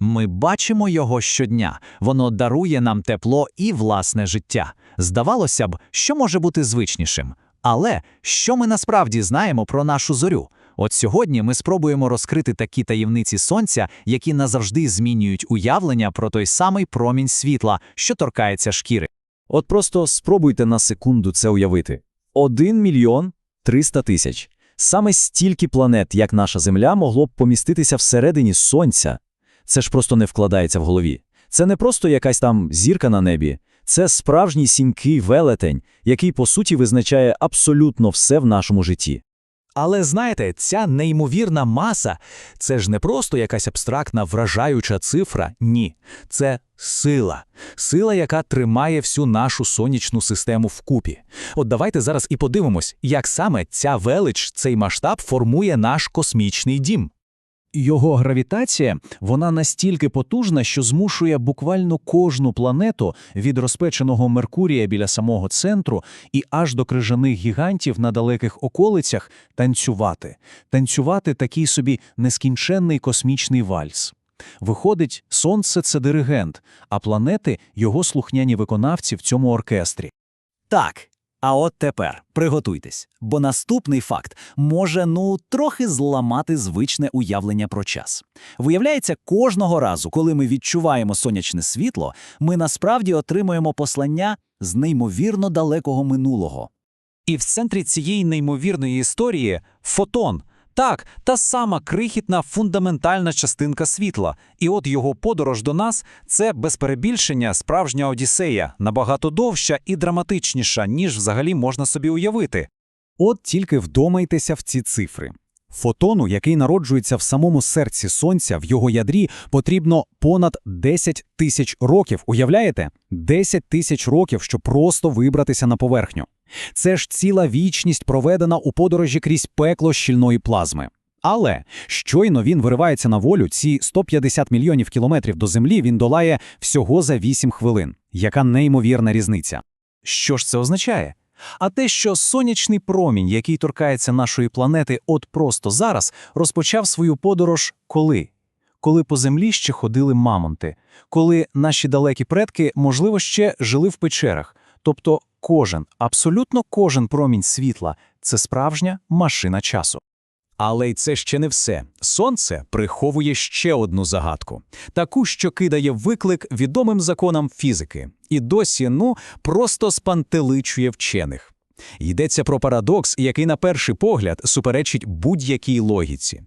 Ми бачимо його щодня, воно дарує нам тепло і власне життя. Здавалося б, що може бути звичнішим. Але що ми насправді знаємо про нашу зорю? От сьогодні ми спробуємо розкрити такі таємниці сонця, які назавжди змінюють уявлення про той самий промінь світла, що торкається шкіри. От просто спробуйте на секунду це уявити. Один мільйон триста тисяч. Саме стільки планет, як наша Земля, могло б поміститися всередині Сонця. Це ж просто не вкладається в голові. Це не просто якась там зірка на небі. Це справжній сінький велетень, який, по суті, визначає абсолютно все в нашому житті. Але знаєте, ця неймовірна маса це ж не просто якась абстрактна вражаюча цифра. Ні, це сила. Сила, яка тримає всю нашу сонячну систему вкупі. От давайте зараз і подивимось, як саме ця велич, цей масштаб формує наш космічний дім. Його гравітація вона настільки потужна, що змушує буквально кожну планету від розпеченого Меркурія біля самого центру і аж до крижаних гігантів на далеких околицях танцювати, танцювати такий собі нескінченний космічний вальс. Виходить, сонце це диригент, а планети його слухняні виконавці в цьому оркестрі. Так. А от тепер приготуйтесь, бо наступний факт може ну трохи зламати звичне уявлення про час. Виявляється, кожного разу, коли ми відчуваємо сонячне світло, ми насправді отримуємо послання з неймовірно далекого минулого. І в центрі цієї неймовірної історії фотон. Так, та сама крихітна фундаментальна частинка світла. І от його подорож до нас це без перебільшення справжня одіссея, набагато довша і драматичніша, ніж взагалі можна собі уявити. От тільки вдумайтеся в ці цифри. Фотону, який народжується в самому серці сонця, в його ядрі, потрібно понад 10 тисяч років. Уявляєте? 10 тисяч років, щоб просто вибратися на поверхню. Це ж ціла вічність, проведена у подорожі крізь пекло щільної плазми. Але щойно він виривається на волю, ці 150 мільйонів кілометрів до Землі він долає всього за 8 хвилин. Яка неймовірна різниця. Що ж це означає? А те, що сонячний промінь, який торкається нашої планети от просто зараз, розпочав свою подорож коли? Коли по землі ще ходили мамонти, коли наші далекі предки, можливо, ще жили в печерах. Тобто кожен, абсолютно кожен промінь світла це справжня машина часу. Але й це ще не все. Сонце приховує ще одну загадку, таку, що кидає виклик відомим законам фізики, і досі, ну, просто спантеличує вчених. Йдеться про парадокс, який на перший погляд суперечить будь-якій логіці.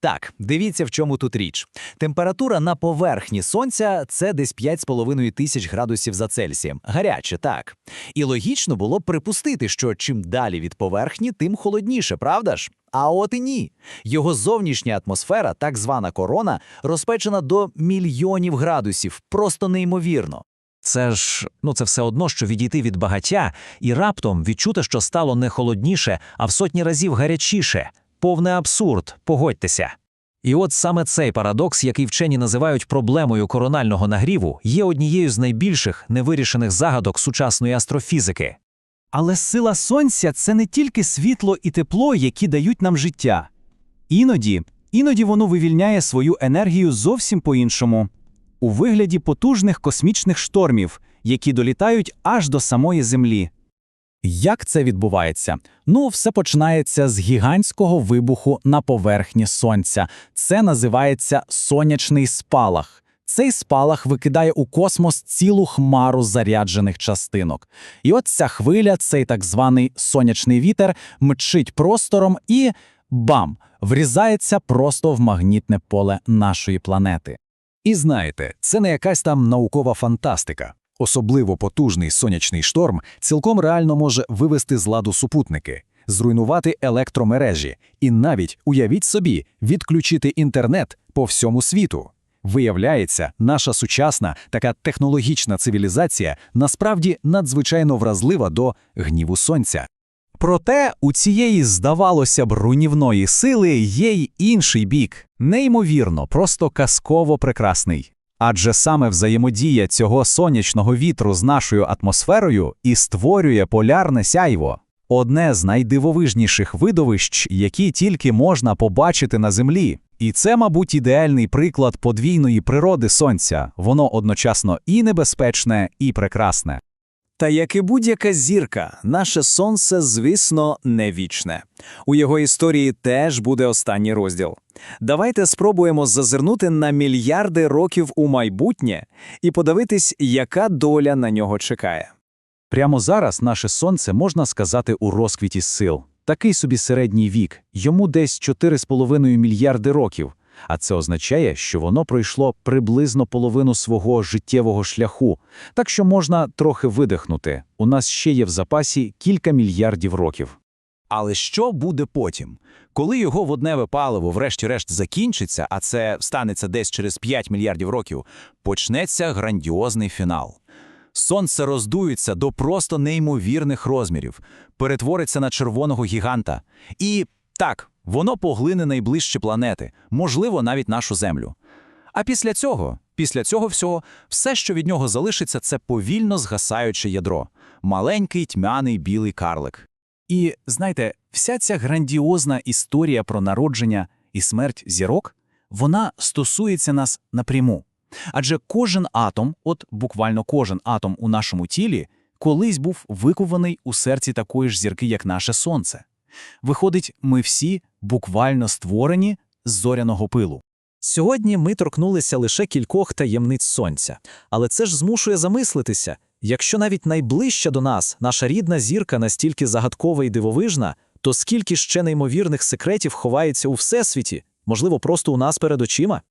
Так, дивіться, в чому тут річ. Температура на поверхні сонця це десь 5,5 тисяч градусів за Цельсієм. Гаряче, так. І логічно було б припустити, що чим далі від поверхні, тим холодніше, правда ж? А от і ні. Його зовнішня атмосфера, так звана корона, розпечена до мільйонів градусів, просто неймовірно. Це ж ну це все одно, що відійти від багаття і раптом відчути, що стало не холодніше, а в сотні разів гарячіше. Повний абсурд, погодьтеся. І от саме цей парадокс, який вчені називають проблемою коронального нагріву, є однією з найбільших невирішених загадок сучасної астрофізики. Але сила сонця це не тільки світло і тепло, які дають нам життя. Іноді, іноді воно вивільняє свою енергію зовсім по-іншому, у вигляді потужних космічних штормів, які долітають аж до самої Землі. Як це відбувається? Ну, все починається з гігантського вибуху на поверхні сонця. Це називається сонячний спалах. Цей спалах викидає у космос цілу хмару заряджених частинок. І от ця хвиля, цей так званий сонячний вітер, мчить простором і бам! врізається просто в магнітне поле нашої планети. І знаєте, це не якась там наукова фантастика. Особливо потужний сонячний шторм цілком реально може вивести з ладу супутники, зруйнувати електромережі і навіть, уявіть собі, відключити інтернет по всьому світу. Виявляється, наша сучасна така технологічна цивілізація насправді надзвичайно вразлива до гніву сонця. Проте у цієї, здавалося б, руйнівної сили є й інший бік, неймовірно, просто казково прекрасний. Адже саме взаємодія цього сонячного вітру з нашою атмосферою і створює полярне сяйво. Одне з найдивовижніших видовищ, які тільки можна побачити на Землі. І це, мабуть, ідеальний приклад подвійної природи сонця. Воно одночасно і небезпечне, і прекрасне. Та як і будь-яка зірка, наше сонце, звісно, не вічне. У його історії теж буде останній розділ. Давайте спробуємо зазирнути на мільярди років у майбутнє і подивитись, яка доля на нього чекає. Прямо зараз наше сонце можна сказати у розквіті сил. Такий собі середній вік, йому десь 4,5 мільярди років. А це означає, що воно пройшло приблизно половину свого життєвого шляху, так що можна трохи видихнути. У нас ще є в запасі кілька мільярдів років. Але що буде потім? Коли його водневе паливо врешті-решт закінчиться, а це станеться десь через 5 мільярдів років, почнеться грандіозний фінал. Сонце роздується до просто неймовірних розмірів, перетвориться на червоного гіганта. І так, воно поглине найближчі планети, можливо, навіть нашу Землю. А після цього, після цього всього, все, що від нього залишиться, це повільно згасаюче ядро, маленький тьмяний білий карлик. І знаєте, вся ця грандіозна історія про народження і смерть зірок, вона стосується нас напряму. Адже кожен атом, от буквально кожен атом у нашому тілі, колись був викований у серці такої ж зірки, як наше сонце. Виходить, ми всі буквально створені з зоряного пилу. Сьогодні ми торкнулися лише кількох таємниць сонця, але це ж змушує замислитися. Якщо навіть найближча до нас, наша рідна зірка настільки загадкова і дивовижна, то скільки ще неймовірних секретів ховається у всесвіті, можливо, просто у нас перед очима?